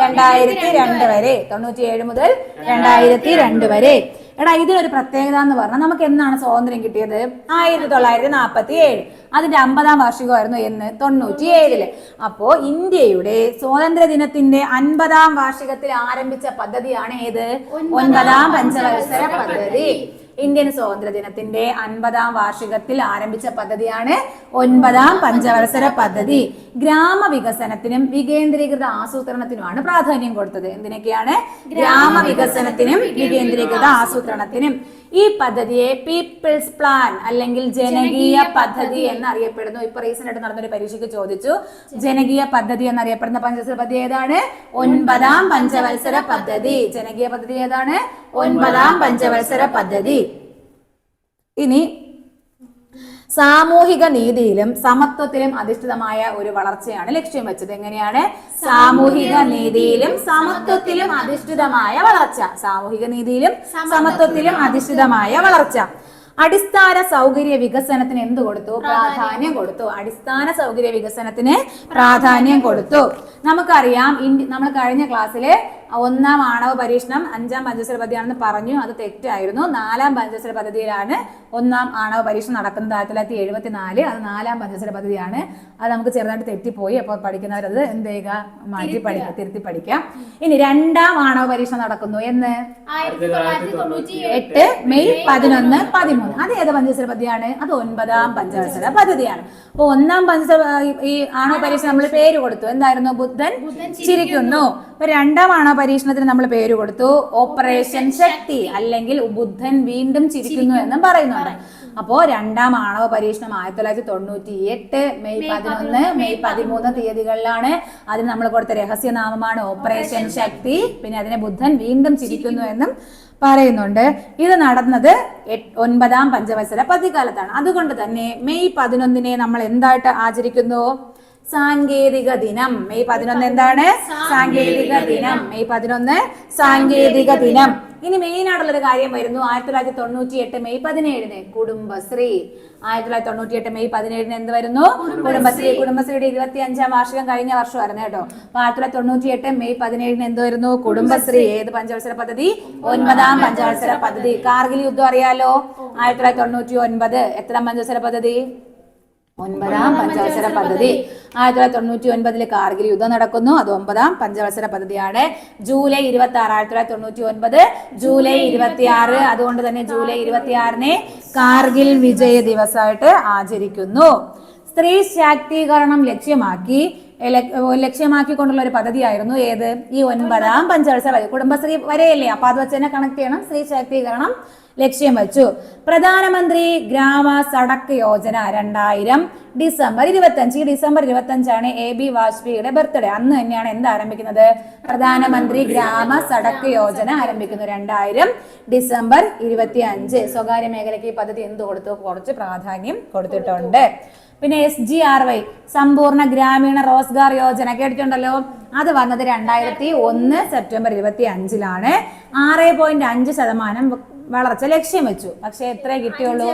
രണ്ടായിരത്തി രണ്ട് വരെ. തൊണ്ണൂറ്റി ഏഴ് മുതൽ രണ്ടായിരത്തി രണ്ട് വരെ. എടാ ഇതിലൊരു പ്രത്യേകത എന്ന് പറഞ്ഞാൽ നമുക്ക് എന്നാണ് സ്വാതന്ത്ര്യം കിട്ടിയത്? ആയിരത്തി തൊള്ളായിരത്തി നാൽപ്പത്തി ഏഴ് അതിന്റെ അമ്പതാം വാർഷികമായിരുന്നു എന്ന് തൊണ്ണൂറ്റി ഏഴിൽ അപ്പോ ഇന്ത്യയുടെ സ്വാതന്ത്ര്യ ദിനത്തിന്റെ അൻപതാം വാർഷികത്തിൽ ആരംഭിച്ച പദ്ധതിയാണ് ഏത്? ഒൻപതാം പഞ്ചവത്സര പദ്ധതി. ഇന്ത്യൻ സ്വാതന്ത്ര്യ ദിനത്തിന്റെ അൻപതാം വാർഷികത്തിൽ ആരംഭിച്ച പദ്ധതിയാണ് ഒൻപതാം പഞ്ചവത്സര പദ്ധതി. ഗ്രാമവികസനത്തിനും വികേന്ദ്രീകൃത ആസൂത്രണത്തിനുമാണ് പ്രാധാന്യം കൊടുത്തത്. എന്തിനൊക്കെയാണ്? ഗ്രാമവികസനത്തിനും വികേന്ദ്രീകൃത ആസൂത്രണത്തിനും. ഈ പദ്ധതിയെ പീപ്പിൾസ് പ്ലാൻ അല്ലെങ്കിൽ ജനകീയ പദ്ധതി എന്നറിയപ്പെടുന്നു. ഇപ്പൊ റീസെന്റ് ആയിട്ട് നടന്നൊരു പരീക്ഷയ്ക്ക് ചോദിച്ചു. ജനകീയ പദ്ധതി എന്നറിയപ്പെടുന്ന പഞ്ചവത്സര പദ്ധതി ഏതാണ്? ഒൻപതാം പഞ്ചവത്സര പദ്ധതി. ജനകീയ പദ്ധതി ഏതാണ്? ഒൻപതാം പഞ്ചവത്സര പദ്ധതി. ഇനി സാമൂഹിക നീതിയിലും സമത്വത്തിലും അധിഷ്ഠിതമായ ഒരു വളർച്ചയാണ് ലക്ഷ്യം വെച്ചത്. എങ്ങനെയാണ്? സാമൂഹിക നീതിയിലും സമത്വത്തിലും അധിഷ്ഠിതമായ വളർച്ച. സാമൂഹിക നീതിയിലും സമത്വത്തിലും അധിഷ്ഠിതമായ വളർച്ച. അടിസ്ഥാന സൗകര്യ വികസനത്തിന് എന്ത് കൊടുത്തു? പ്രാധാന്യം കൊടുത്തു. അടിസ്ഥാന സൗകര്യ വികസനത്തിന് പ്രാധാന്യം കൊടുത്തു. നമുക്കറിയാം നമ്മൾ കഴിഞ്ഞ ക്ലാസ്സിൽ ഒന്നാം ആണവ പരീക്ഷണം അഞ്ചാം പഞ്ചവത്സര പദ്ധതിയാണെന്ന് പറഞ്ഞു. അത് തെറ്റായിരുന്നു. നാലാം പഞ്ചവത്സര പദ്ധതിയിലാണ് ഒന്നാം ആണവ പരീക്ഷണം നടക്കുന്നത്. ആയിരത്തി തൊള്ളായിരത്തി എഴുപത്തി നാല് അത് നാലാം പഞ്ചവത്സര പദ്ധതിയാണ്. അത് നമുക്ക് ചെറുതായിട്ട് തെറ്റിപ്പോയി. അപ്പോൾ പഠിക്കുന്നവരത് എന്ത് ചെയ്യുക? മാറ്റി പഠിക്കുക തിരുത്തി പഠിക്കാം ഇനി രണ്ടാം ആണവ പരീക്ഷണം നടക്കുന്നു. എന്ന്? ആയിരത്തി തൊള്ളായിരത്തി തൊണ്ണൂറ്റി എട്ട് മെയ് പതിനൊന്ന് പതിമൂന്ന്. അത് ഏത് പഞ്ചവത്സര പദ്ധതിയാണ്? അത് ഒൻപതാം പഞ്ചവത്സര പദ്ധതിയാണ്. അപ്പൊ ഒന്നാം പഞ്ച ഈ- ആണോ പരീക്ഷണം. നമ്മൾ പേര് കൊടുത്തു. എന്തായിരുന്നു? ബുദ്ധൻ ചിരിക്കുന്നു. അപ്പൊ രണ്ടാം ആണോ പരീക്ഷണത്തിന് നമ്മൾ പേര് കൊടുത്തു. ഓപ്പറേഷൻ ശക്തി അല്ലെങ്കിൽ ബുദ്ധൻ വീണ്ടും ചിരിക്കുന്നു എന്നും പറയുന്നുണ്ട്. അപ്പോ രണ്ടാം ആണവ പരീക്ഷണം ആയിരത്തി തൊള്ളായിരത്തി തൊണ്ണൂറ്റി എട്ട് മെയ് പതിനൊന്ന് മെയ് പതിമൂന്ന് തീയതികളിലാണ് അതിന് നമ്മൾ കൊടുത്ത രഹസ്യനാമമാണ് ഓപ്പറേഷൻ ശക്തി. പിന്നെ അതിനെ ബുദ്ധൻ വീണ്ടും ചിരിക്കുന്നു എന്നും പറയുന്നുണ്ട്. ഇത് നടന്നത് ഒൻപതാം പഞ്ചവത്സര പതികാലത്താണ്. അതുകൊണ്ട് തന്നെ മെയ് പതിനൊന്നിനെ നമ്മൾ എന്തായിട്ട് ആചരിക്കുന്നു? സാങ്കേതിക ദിനം. മെയ് പതിനൊന്ന് എന്താണ്? സാങ്കേതിക ദിനം. മെയ് പതിനൊന്ന് സാങ്കേതിക ദിനം. ഇനി മെയിൻ ആയിട്ടുള്ളൊരു കാര്യം വരുന്നു. ആയിരത്തി തൊള്ളായിരത്തി തൊണ്ണൂറ്റി എട്ട് മെയ് പതിനേഴിന് കുടുംബശ്രീ. ആയിരത്തി തൊള്ളായിരത്തി തൊണ്ണൂറ്റി എട്ട് മെയ് പതിനേഴിന് എന്ത് വരുന്നു? കുടുംബശ്രീ. കുടുംബശ്രീയുടെ ഇരുപത്തി അഞ്ചാം വാർഷികം കഴിഞ്ഞ വർഷമായിരുന്നു കേട്ടോ. അപ്പൊ ആയിരത്തി തൊള്ളായിരത്തി തൊണ്ണൂറ്റി എട്ട് മെയ് പതിനേഴിന് എന്ത് വരുന്നു? കുടുംബശ്രീ. ഏത് പഞ്ചവത്സര പദ്ധതി? ഒൻപതാം പഞ്ചവത്സര പദ്ധതി. കാർഗിൽ യുദ്ധം അറിയാലോ? ആയിരത്തി തൊള്ളായിരത്തി തൊണ്ണൂറ്റി ഒൻപത് എത്രാം പഞ്ചവത്സര പദ്ധതി? ഒൻപതാം പഞ്ചവത്സര പദ്ധതി. ആയിരത്തി തൊള്ളായിരത്തി തൊണ്ണൂറ്റി ഒൻപതിൽ കാർഗിൽ യുദ്ധം നടക്കുന്നു. അത് ഒമ്പതാം പഞ്ചവത്സര പദ്ധതിയാണ്. ജൂലൈ ഇരുപത്തി ആറ് ആയിരത്തി തൊള്ളായിരത്തി തൊണ്ണൂറ്റി ഒൻപത് ജൂലൈ ഇരുപത്തി ആറ് അതുകൊണ്ട് തന്നെ ജൂലൈ ഇരുപത്തി ആറിനെ കാർഗിൽ വിജയ ദിവസമായിട്ട് ആചരിക്കുന്നു. സ്ത്രീ ശാക്തീകരണം ലക്ഷ്യമാക്കി ലക്ഷ്യമാക്കിക്കൊണ്ടുള്ള ഒരു പദ്ധതിയായിരുന്നു ഏത്? ഈ ഒൻപതാം പഞ്ചവത്സര കുടുംബശ്രീ വരെയല്ലേ? അപ്പൊ അത് വെച്ച് തന്നെ കണക്ട് ചെയ്യണം. സ്ത്രീ ശാക്തീകരണം ലക്ഷ്യം വച്ചു. പ്രധാനമന്ത്രി ഗ്രാമ സടക്ക് യോജന രണ്ടായിരം. ഡിസംബർ ഇരുപത്തഞ്ച്. ഈ ഡിസംബർ ഇരുപത്തഞ്ചാണ് എ ബി വാജ്പേയിയുടെ ബർത്ത്ഡേ. അന്ന് തന്നെയാണ് എന്ത് ആരംഭിക്കുന്നത്? പ്രധാനമന്ത്രി ഗ്രാമ സടക്ക് യോജന ആരംഭിക്കുന്നു. രണ്ടായിരം. ഡിസംബർ ഇരുപത്തി അഞ്ച് സ്വകാര്യ മേഖലയ്ക്ക് ഈ പദ്ധതി എന്ത് കൊടുത്തു? കുറച്ച് പ്രാധാന്യം കൊടുത്തിട്ടുണ്ട്. പിന്നെ എസ് ജി ആർ വൈ സമ്പൂർണ ഗ്രാമീണ റോസ്ഗാർ യോജന കേട്ടിട്ടുണ്ടല്ലോ? അത് വന്നത് രണ്ടായിരത്തി ഒന്ന് സെപ്റ്റംബർ ഇരുപത്തി അഞ്ചിലാണ് ആറ് പോയിന്റ് അഞ്ച് ശതമാനം വളർച്ച ലക്ഷ്യം വെച്ചു. പക്ഷെ എത്ര കിട്ടിയുള്ളൂ?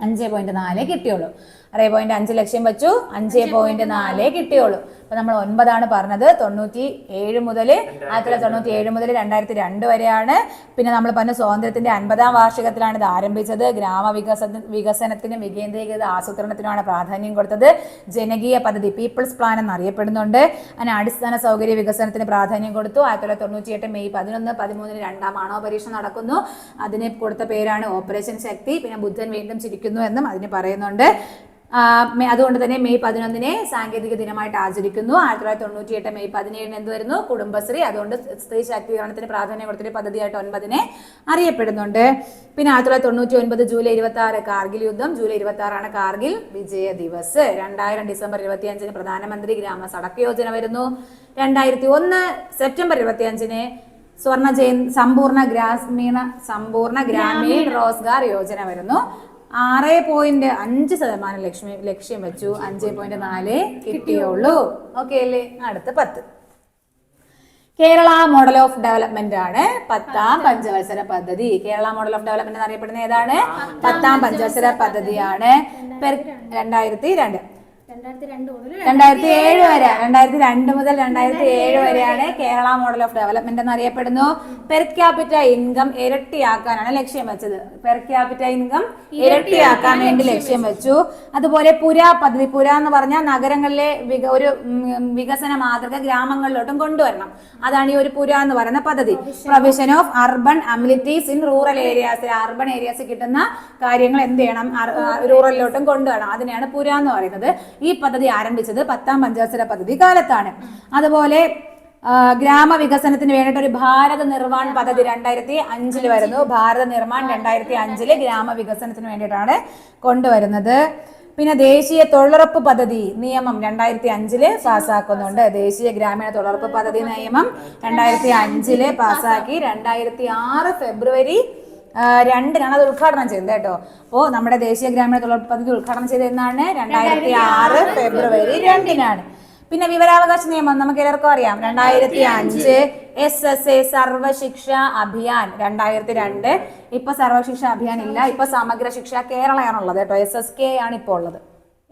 അഞ്ചേ പോയിന്റ് നാലേ കിട്ടിയുള്ളൂ. ആറ് പോയിന്റ് അഞ്ച് ലക്ഷ്യം വെച്ചു. അഞ്ച് പോയിന്റ് നാലേ. കിട്ടിയുള്ളൂ. അപ്പൊ നമ്മൾ ഒൻപതാണ് പറഞ്ഞത് തൊണ്ണൂറ്റി ഏഴ് മുതൽ ആയിരത്തി തൊള്ളായിരത്തി തൊണ്ണൂറ്റി ഏഴ് മുതൽ രണ്ടായിരത്തി രണ്ട് വരെയാണ്. പിന്നെ നമ്മൾ പറഞ്ഞ സ്വാതന്ത്ര്യത്തിന്റെ അൻപതാം വാർഷികത്തിലാണ് ഇത് ആരംഭിച്ചത്. ഗ്രാമവികസന വികസനത്തിനും വികേന്ദ്രീകൃത ആസൂത്രണത്തിനുമാണ് പ്രാധാന്യം കൊടുത്തത്. ജനകീയ പദ്ധതി പീപ്പിൾസ് പ്ലാൻ എന്നറിയപ്പെടുന്നുണ്ട്. അതിന് അടിസ്ഥാന സൗകര്യ വികസനത്തിന് പ്രാധാന്യം കൊടുത്തു. ആയിരത്തി തൊള്ളായിരത്തി തൊണ്ണൂറ്റി എട്ട് മെയ് പതിനൊന്ന് പതിമൂന്നിന് രണ്ടാം ആണവ പരീക്ഷ നടക്കുന്നു. അതിന് കൊടുത്ത പേരാണ് ഓപ്പറേഷൻ ശക്തി. പിന്നെ ബുദ്ധൻ വീണ്ടും ചിരിക്കുന്നു എന്നും അതിന് പറയുന്നുണ്ട്. അതുകൊണ്ട് തന്നെ മെയ് പതിനൊന്നിനെ സാങ്കേതിക ദിനമായിട്ട് ആചരിക്കുന്നു. ആയിരത്തി തൊള്ളായിരത്തി തൊണ്ണൂറ്റി എട്ട് മെയ് പതിനേഴിന് എന്ത് വരുന്നു? കുടുംബശ്രീ. അതുകൊണ്ട് സ്ത്രീ ശാക്തീകരണത്തിന് പ്രാധാന്യം കൊടുത്തൊരു പദ്ധതിയായിട്ട് ഒൻപതിനെ അറിയപ്പെടുന്നുണ്ട്. പിന്നെ ആയിരത്തി തൊള്ളായിരത്തി തൊണ്ണൂറ്റി ഒൻപത് ജൂലൈ ഇരുപത്തി ആറ് കാർഗിൽ യുദ്ധം. ജൂലൈ ഇരുപത്തി ആറാണ് കാർഗിൽ വിജയ ദിവസ്. രണ്ടായിരം ഡിസംബർ ഇരുപത്തി അഞ്ചിന് പ്രധാനമന്ത്രി ഗ്രാമ സടക്ക് യോജന വരുന്നു. രണ്ടായിരത്തി ഒന്ന് സെപ്റ്റംബർ ഇരുപത്തി അഞ്ചിന് സ്വർണ ജയൻ സമ്പൂർണ ഗ്രാമീണ സമ്പൂർണ ഗ്രാമീണ റോസ്ഗാർ യോജന വരുന്നു. ആറ് പോയിന്റ് അഞ്ച് ശതമാനം ലക്ഷ്മി ലക്ഷ്യം വെച്ചു. അഞ്ച് പോയിന്റ് നാല് കിട്ടിയുള്ളൂ. ഓക്കെ അല്ലേ? അടുത്ത പത്ത്. കേരള മോഡൽ ഓഫ് ഡെവലപ്മെന്റ് ആണ്. പത്താം പഞ്ചവത്സര പദ്ധതി. കേരള മോഡൽ ഓഫ് ഡെവലപ്മെന്റ് എന്നറിയപ്പെടുന്ന ഏതാണ്? പത്താം പഞ്ചവത്സര പദ്ധതിയാണ്. രണ്ടായിരത്തി രണ്ട്. രണ്ടായിരത്തി ഏഴ് വരെ. രണ്ടായിരത്തി രണ്ട് മുതൽ രണ്ടായിരത്തി ഏഴ് വരെയാണ് കേരള മോഡൽ ഓഫ് ഡെവലപ്മെന്റ് എന്ന് എന്നറിയപ്പെടുന്നു പെർ ക്യാപിറ്റ ഇൻകം ഇരട്ടിയാക്കാനാണ് ലക്ഷ്യം വെച്ചത്. പെർ ക്യാപിറ്റ ഇൻകം ഇരട്ടിയാക്കാൻ വേണ്ടി ലക്ഷ്യം വെച്ചു. അതുപോലെ പുര പദ്ധതി പുര എന്ന് പറഞ്ഞാൽ നഗരങ്ങളിലെ ഒരു വികസന മാതൃക ഗ്രാമങ്ങളിലോട്ടും കൊണ്ടുവരണം. അതാണ് ഈ ഒരു പുര എന്ന് പറയുന്ന പദ്ധതി. Provision of urban amenities in rural areas urban areas കിട്ടുന്ന കാര്യങ്ങൾ എന്ത് ചെയ്യണം? റൂറലിലോട്ടും കൊണ്ടുവരണം. അതിനെയാണ് പുര എന്ന് പറയുന്നത്. ഈ പദ്ധതി ആരംഭിച്ചത് പത്താം പഞ്ചവത്സര പദ്ധതി കാലത്താണ്. അതുപോലെ ഗ്രാമവികസനത്തിന് വേണ്ടിയിട്ട് ഒരു ഭാരത നിർമ്മാൺ പദ്ധതി രണ്ടായിരത്തി അഞ്ചിൽ വരുന്നു. ഭാരത നിർമ്മാൺ രണ്ടായിരത്തി അഞ്ചിൽ ഗ്രാമവികസനത്തിന് വേണ്ടിയിട്ടാണ് കൊണ്ടുവരുന്നത്. പിന്നെ ദേശീയ തൊഴിലുറപ്പ് പദ്ധതി നിയമം രണ്ടായിരത്തി അഞ്ചിൽ പാസ്സാക്കുന്നുണ്ട് ദേശീയ ഗ്രാമീണ തൊഴിലുറപ്പ് പദ്ധതി നിയമം രണ്ടായിരത്തി അഞ്ചിൽ പാസ്സാക്കി രണ്ടായിരത്തി ആറ് ഫെബ്രുവരി രണ്ടിനാണ് അത് ഉദ്ഘാടനം ചെയ്തത് കേട്ടോ. അപ്പോൾ നമ്മുടെ ദേശീയ ഗ്രാമീണ തൊഴിലുറപ്പ് പദ്ധതി ഉദ്ഘാടനം ചെയ്തത് എന്നാണ്? രണ്ടായിരത്തി ആറ് ഫെബ്രുവരി രണ്ടിനാണ്. പിന്നെ വിവരാവകാശ നിയമം നമുക്ക് എല്ലാവർക്കും അറിയാം. രണ്ടായിരത്തി അഞ്ച് S S A Sarva Shiksha Abhiyan രണ്ടായിരത്തി രണ്ട് ഇപ്പൊ സർവശിക്ഷ അഭിയാൻ ഇല്ല ഇപ്പൊ സമഗ്ര ശിക്ഷ കേരളയാണുള്ളത് കേട്ടോ. എസ് എസ് കെ ആണ് ഇപ്പോൾ ഉള്ളത്.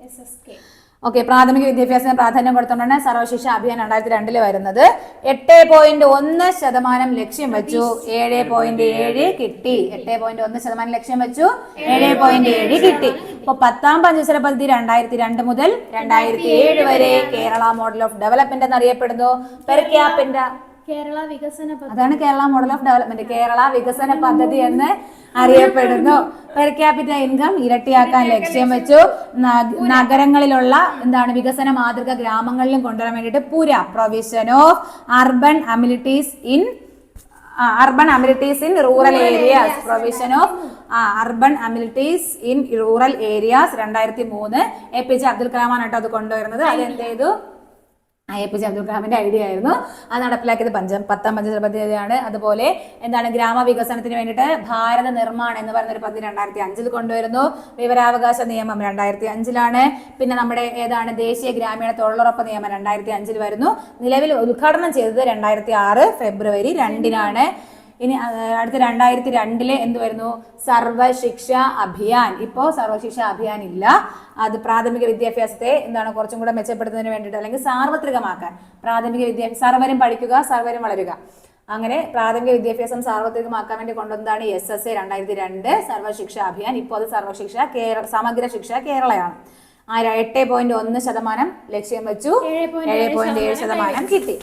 S S K. ഓക്കെ പ്രാഥമിക വിദ്യാഭ്യാസത്തിന് പ്രാധാന്യം കൊടുത്തുകൊണ്ടാണ് സർവശിക്ഷ അഭിയാൻ രണ്ടായിരത്തി രണ്ടിൽ വരുന്നത്. എട്ട് പോയിന്റ് ഒന്ന് ശതമാനം ലക്ഷ്യം വെച്ചു. ഏഴ് പോയിന്റ് ഏഴ് കിട്ടി. എട്ട് പോയിന്റ് ഒന്ന് ശതമാനം ലക്ഷ്യം വെച്ചു. ഏഴ് പോയിന്റ് ഏഴ് കിട്ടി. ഇപ്പൊ പത്താം പഞ്ചവത്സര പദ്ധതി രണ്ടായിരത്തി രണ്ട് മുതൽ രണ്ടായിരത്തി ഏഴ് വരെ കേരള മോഡൽ ഓഫ് ഡെവലപ്മെന്റ് എന്നറിയപ്പെടുന്നു. പെർ ക്യാപിന്റെ കേരള വികസന പദ്ധതി. അതാണ് Kerala model of development. Kerala വികസന പദ്ധതി എന്ന് അറിയപ്പെടുന്നു. പെർ ക്യാപിറ്റ ഇൻകം ഇരട്ടിയാക്കാൻ ലക്ഷ്യം വെച്ചു. നഗരങ്ങളിലുള്ള എന്താണ് വികസന മാതൃക ഗ്രാമങ്ങളിലും കൊണ്ടുവരാൻ വേണ്ടിയിട്ട് PURA provision of urban amenities in urban amenities in rural areas provision of urban amenities in rural areas രണ്ടായിരത്തി മൂന്ന് എ പി ജെ അബ്ദുൽ കലാമാണ് കേട്ടോ അത് കൊണ്ടുവരുന്നത്. അത് എന്ത് ചെയ്തു? എ പി ജെ അബ്ദുൽ കലാമിന്റെ ഐഡിയ ആയിരുന്നു. അത് നടപ്പിലാക്കിയത് പഞ്ചം പത്താം പഞ്ചതന്ത്ര പദ്ധതിയാണ് അതുപോലെ എന്താണ് ഗ്രാമവികസനത്തിന് വേണ്ടിയിട്ട് ഭാരത നിർമ്മാണം എന്ന് പറയുന്ന ഒരു പദ്ധതി രണ്ടായിരത്തി അഞ്ചിൽ കൊണ്ടുവരുന്നു. വിവരാവകാശ നിയമം രണ്ടായിരത്തി അഞ്ചിലാണ് പിന്നെ നമ്മുടെ ഏതാണ് ദേശീയ ഗ്രാമീണ തൊഴിലുറപ്പ് നിയമം രണ്ടായിരത്തി അഞ്ചിൽ വരുന്നു. നിലവിൽ ഉദ്ഘാടനം ചെയ്തത് രണ്ടായിരത്തി ആറ് ഫെബ്രുവരി രണ്ടിനാണ്. ഇനി അടുത്ത രണ്ടായിരത്തി രണ്ടിൽ എന്ത് വരുന്നു സർവശിക്ഷ അഭിയാൻ. ഇപ്പോ സർവശിക്ഷ അഭിയാൻ ഇല്ല. അത് പ്രാഥമിക വിദ്യാഭ്യാസത്തെ എന്താണ് കുറച്ചും കൂടെ മെച്ചപ്പെടുത്തുന്നതിന് വേണ്ടിയിട്ട് അല്ലെങ്കിൽ സാർവത്രികമാക്കാൻ. പ്രാഥമിക വിദ്യാഭ്യാസം സർവരും പഠിക്കുക സർവരും വളരുക. അങ്ങനെ പ്രാഥമിക വിദ്യാഭ്യാസം സാർവത്രികമാക്കാൻ വേണ്ടി കൊണ്ടുവന്നതാണ് എസ് എസ് എ രണ്ടായിരത്തി രണ്ട് സർവശിക്ഷ അഭിയാൻ. ഇപ്പോൾ അത് സർവശിക്ഷ കേരള സമഗ്ര ശിക്ഷ കേരളയാണ്. ആ എട്ട് പോയിന്റ് ഒന്ന് ശതമാനം ലക്ഷ്യം വെച്ചു. ഏഴ് പോയിന്റ് ഏഴ് ശതമാനം കിട്ടി.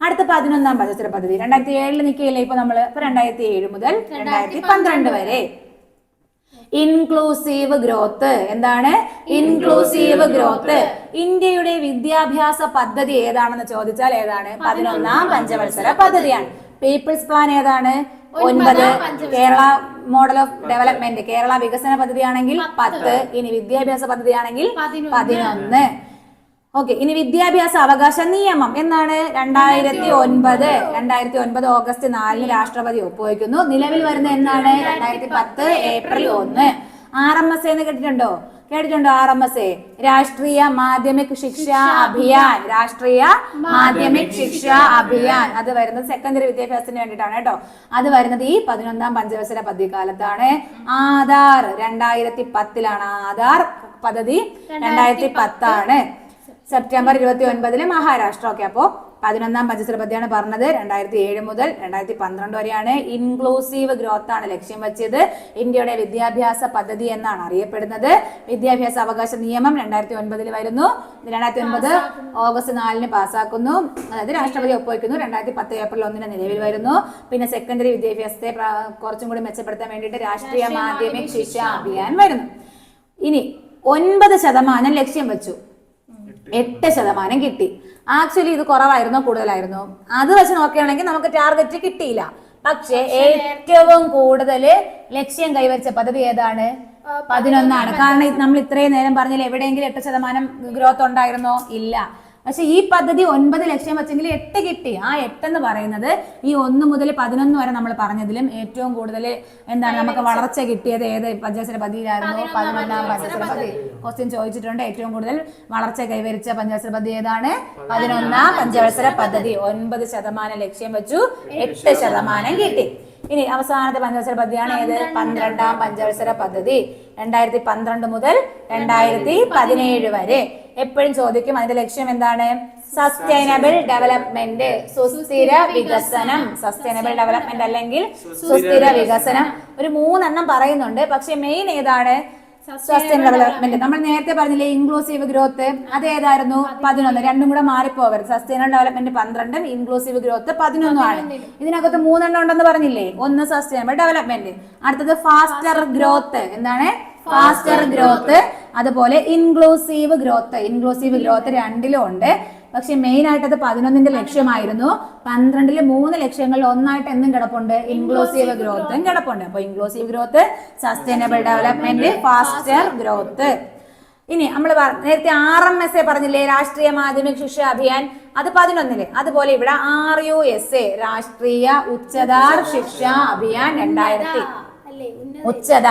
അടുത്ത പതിനൊന്നാം പഞ്ചവത്സര പദ്ധതി. രണ്ടായിരത്തി ഏഴിൽ നിൽക്കുകയില്ലേ ഇപ്പൊ നമ്മൾ ഇപ്പൊ രണ്ടായിരത്തി ഏഴ് മുതൽ രണ്ടായിരത്തി പന്ത്രണ്ട് വരെ. ഇൻക്ലൂസീവ് ഗ്രോത്ത് എന്താണ്? ഇൻക്ലൂസീവ് ഗ്രോത്ത് ഇന്ത്യയുടെ വിദ്യാഭ്യാസ പദ്ധതി ഏതാണെന്ന് ചോദിച്ചാൽ ഏതാണ്? പതിനൊന്നാം പഞ്ചവത്സര പദ്ധതിയാണ്. പീപ്പിൾസ് പ്ലാൻ ഏതാണ്? ഒൻപത് Kerala model of development Kerala വികസന പദ്ധതിയാണെങ്കിൽ പത്ത്. ഇനി വിദ്യാഭ്യാസ പദ്ധതിയാണെങ്കിൽ പതിനൊന്ന്. ഓക്കെ ഇനി വിദ്യാഭ്യാസ അവകാശ നിയമം എന്നാണ് രണ്ടായിരത്തി ഒൻപത്. രണ്ടായിരത്തി ഒൻപത് ഓഗസ്റ്റ് നാലിന് രാഷ്ട്രപതി ഒപ്പുവയ്ക്കുന്നു നിലവിൽ വരുന്ന എന്നാണ് രണ്ടായിരത്തി പത്ത് ഏപ്രിൽ ഒന്ന്. ആർ എം എസ് എന്ന് കേട്ടിട്ടുണ്ടോ? കേട്ടിട്ടുണ്ടോ ആർ എം എസ്? എ രാഷ്ട്രീയ മാധ്യമിക് ശിക്ഷ അഭിയാൻ. രാഷ്ട്രീയ മാധ്യമിക് ശിക്ഷാ അഭിയാൻ. അത് വരുന്നത് സെക്കൻഡറി വിദ്യാഭ്യാസത്തിന് വേണ്ടിയിട്ടാണ് കേട്ടോ. അത് വരുന്നത് ഈ പതിനൊന്നാം പഞ്ചവത്സര പദ്ധതി കാലത്താണ് ആധാർ രണ്ടായിരത്തി പത്തിലാണ്. ആധാർ പദ്ധതി രണ്ടായിരത്തി പത്താണ്. സെപ്റ്റംബർ ഇരുപത്തി ഒൻപതിൽ മഹാരാഷ്ട്ര. ഓക്കെ അപ്പോൾ പതിനൊന്നാം പഞ്ചവത്സര പദ്ധതിയാണ് പറഞ്ഞത്. രണ്ടായിരത്തി ഏഴ് മുതൽ രണ്ടായിരത്തി പന്ത്രണ്ട് വരെയാണ് ഇൻക്ലൂസീവ് ഗ്രോത്ത് ആണ് ലക്ഷ്യം വെച്ചത്. ഇന്ത്യയുടെ വിദ്യാഭ്യാസ പദ്ധതി എന്നാണ് അറിയപ്പെടുന്നത്. വിദ്യാഭ്യാസ അവകാശ നിയമം രണ്ടായിരത്തി ഒൻപതിൽ വരുന്നു. രണ്ടായിരത്തി ഒൻപത് ഓഗസ്റ്റ് നാലിന് പാസ്സാക്കുന്നു. അതായത് രാഷ്ട്രപതി ഒപ്പുവയ്ക്കുന്നു രണ്ടായിരത്തി പത്ത് ഏപ്രിൽ ഒന്നിന് നിലവിൽ വരുന്നു. പിന്നെ സെക്കൻഡറി വിദ്യാഭ്യാസത്തെ കുറച്ചും കൂടി മെച്ചപ്പെടുത്താൻ വേണ്ടിയിട്ട് രാഷ്ട്രീയ മാധ്യമിക് ശിക്ഷ അഭിയാൻ വരുന്നു. ഇനി ഒൻപത് ശതമാനം ലക്ഷ്യം വെച്ചു. എട്ട് ശതമാനം കിട്ടി. ആക്ച്വലി ഇത് കുറവായിരുന്നോ കൂടുതലായിരുന്നോ. അത് വെച്ച് നോക്കുകയാണെങ്കിൽ നമുക്ക് ടാർഗറ്റ് കിട്ടിയില്ല. പക്ഷേ ഏറ്റവും കൂടുതൽ ലക്ഷ്യം കൈവരിച്ച പദ്ധതി ഏതാണ്? പതിനൊന്നാണ്. കാരണം നമ്മൾ ഇത്രയും നേരം പറഞ്ഞാൽ എവിടെയെങ്കിലും എട്ട് ശതമാനം ഗ്രോത്ത് ഉണ്ടായിരുന്നോ? ഇല്ല. പക്ഷെ ഈ പദ്ധതി ഒൻപത് ലക്ഷം വെച്ചെങ്കിൽ എട്ട് കിട്ടി. ആ എട്ട് എന്ന് പറയുന്നത് ഈ ഒന്ന് മുതൽ പതിനൊന്ന് വരെ നമ്മൾ പറഞ്ഞതിലും ഏറ്റവും കൂടുതൽ എന്താണ് നമുക്ക് വളർച്ച കിട്ടിയത് ഏത് പഞ്ചവത്സര പദ്ധതിയിലായിരുന്നു പതിനൊന്നാം പഞ്ചവത്സര പദ്ധതി ക്വസ്റ്റ്യൻ ചോദിച്ചിട്ടുണ്ട്. ഏറ്റവും കൂടുതൽ വളർച്ച കൈവരിച്ച പഞ്ചവത്സര പദ്ധതി ഏതാണ്? പതിനൊന്നാം പഞ്ചവത്സര പദ്ധതി. ഒൻപത് ശതമാനം ലക്ഷ്യം വെച്ചു. എട്ട് ശതമാനം. കിട്ടി. ഇനി അവസാനത്തെ പഞ്ചവത്സര പദ്ധതിയാണ് ഏത്? പന്ത്രണ്ടാം പഞ്ചവത്സര പദ്ധതി. രണ്ടായിരത്തി പന്ത്രണ്ട് മുതൽ രണ്ടായിരത്തി പതിനേഴ് വരെ. എപ്പോഴും ചോദിക്കും അതിന്റെ ലക്ഷ്യം എന്താണ്? സസ്റ്റൈനബിൾ ഡെവലപ്മെന്റ് സുസ്ഥിര വികസനം. സസ്റ്റൈനബിൾ ഡെവലപ്മെന്റ് അല്ലെങ്കിൽ സുസ്ഥിര വികസനം. ഒരു മൂന്നെണ്ണം പറയുന്നുണ്ട്. പക്ഷെ മെയിൻ ഏതാണ്? സസ്റ്റൈൻ ഡെവലപ്മെന്റ് നമ്മൾ നേരത്തെ പറഞ്ഞില്ലേ ഇൻക്ലൂസീവ് ഗ്രോത്ത് അത് ഏതായിരുന്നു പതിനൊന്ന്. രണ്ടും കൂടെ മാറിപ്പോകരുത് സസ്റ്റൈനബിൾ ഡെവലപ്മെന്റ് പന്ത്രണ്ടും ഇൻക്ലൂസീവ് ഗ്രോത്ത് പതിനൊന്നും ആണ്. ഇതിനകത്ത് മൂന്നെണ്ണം ഉണ്ടെന്ന് പറഞ്ഞില്ലേ? ഒന്ന് സസ്റ്റൈനബിൾ ഡെവലപ്മെന്റ് അടുത്തത് ഫാസ്റ്റർ ഗ്രോത്ത് എന്താണ്? ഫാസ്റ്റർ ഗ്രോത്ത് അതുപോലെ ഇൻക്ലൂസീവ് ഗ്രോത്ത് ഇൻക്ലൂസീവ് ഗ്രോത്ത് രണ്ടിലും ഉണ്ട്. പക്ഷെ മെയിൻ ആയിട്ട് അത് പതിനൊന്നിന്റെ ലക്ഷ്യമായിരുന്നു. പന്ത്രണ്ടിൽ മൂന്ന് ലക്ഷ്യങ്ങളിൽ ഒന്നായിട്ട് എന്നും കിടപ്പുണ്ട്? ഇൻക്ലൂസീവ് ഗ്രോത്തും കിടപ്പുണ്ട്. അപ്പൊ inclusive growth sustainable development faster growth ഇനി നമ്മൾ നേരത്തെ ആർ എം എസ് എ പറഞ്ഞില്ലേ? രാഷ്ട്രീയ മാധ്യമിക ശിക്ഷ അഭിയാൻ. അത് പതിനൊന്നിൽ. അതുപോലെ ഇവിടെ ആർ യു എസ് എ രാഷ്ട്രീയ ഉച്ചതാർ ശിക്ഷ അഭിയാൻ രണ്ടായിരത്തി ഉച്ചത.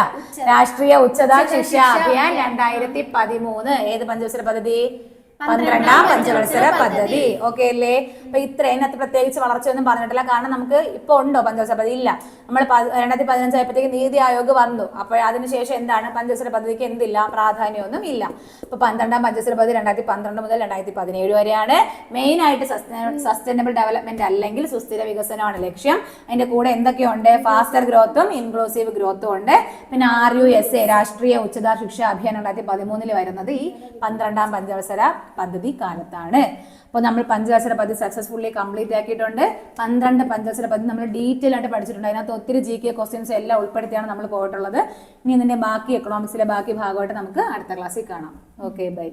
രാഷ്ട്രീയ ഉച്ചതാർ ശിക്ഷ അഭിയാൻ. രണ്ടായിരത്തി പതിമൂന്ന്. ഏത് പഞ്ചവത്സര പദ്ധതി? പന്ത്രണ്ടാം പഞ്ചവത്സര പദ്ധതി. ഓക്കെ അല്ലേ? അപ്പൊ ഇത്ര അതിനകത്ത് പ്രത്യേകിച്ച് വളർച്ചയൊന്നും പറഞ്ഞിട്ടില്ല. കാരണം നമുക്ക് ഇപ്പൊ ഉണ്ടോ പഞ്ചവത്സര പദ്ധതി? ഇല്ല. നമ്മൾ രണ്ടായിരത്തി പതിനഞ്ചായപ്പോഴത്തേക്ക് നീതി ആയോഗ് വന്നു. അപ്പോൾ അതിനുശേഷം എന്താണ്? പഞ്ചവത്സര പദ്ധതിക്ക് എന്തില്ല? പ്രാധാന്യമൊന്നും ഇല്ല. ഇപ്പൊ പന്ത്രണ്ടാം പഞ്ചവത്സര പദ്ധതി രണ്ടായിരത്തി പന്ത്രണ്ട് മുതൽ രണ്ടായിരത്തി പതിനേഴ് വരെയാണ്. മെയിൻ ആയിട്ട് സസ്റ്റൈനബിൾ ഡെവലപ്മെന്റ് അല്ലെങ്കിൽ സുസ്ഥിര വികസനമാണ് ലക്ഷ്യം. അതിന്റെ കൂടെ എന്തൊക്കെയുണ്ട്? ഫാസ്റ്റർ ഗ്രോത്തും ഇൻക്ലൂസീവ് ഗ്രോത്തും ഉണ്ട്. പിന്നെ ആർ യു എസ് എ രാഷ്ട്രീയ ഉച്ചതാ ശിക്ഷ അഭിയാൻ രണ്ടായിരത്തി പതിമൂന്നിൽ വരുന്നത് ഈ പന്ത്രണ്ടാം പഞ്ചവത്സര പദ്ധതി കാലത്താണ്. അപ്പോൾ നമ്മൾ പഞ്ചവത്സര പദ്ധതി സക്സസ്ഫുള്ളി കംപ്ലീറ്റ് ആക്കിയിട്ടുണ്ട്. പന്ത്രണ്ട് പഞ്ചവത്സര പദ്ധതി നമ്മൾ ഡീറ്റെയിൽ ആയിട്ട് പഠിച്ചിട്ടുണ്ട്. അതിനകത്ത് ഒത്തിരി ജി കെ ക്വസ്റ്റ്യൻസ് എല്ലാം ഉൾപ്പെടുത്തിയാണ് നമ്മൾ പോയിട്ടുള്ളത്. ഇനി ഇതിന്റെ ബാക്കി എക്കണോമിക്സിലെ ബാക്കി ഭാഗമായിട്ട് നമുക്ക് അടുത്ത ക്ലാസ്സിൽ കാണാം. Okay bye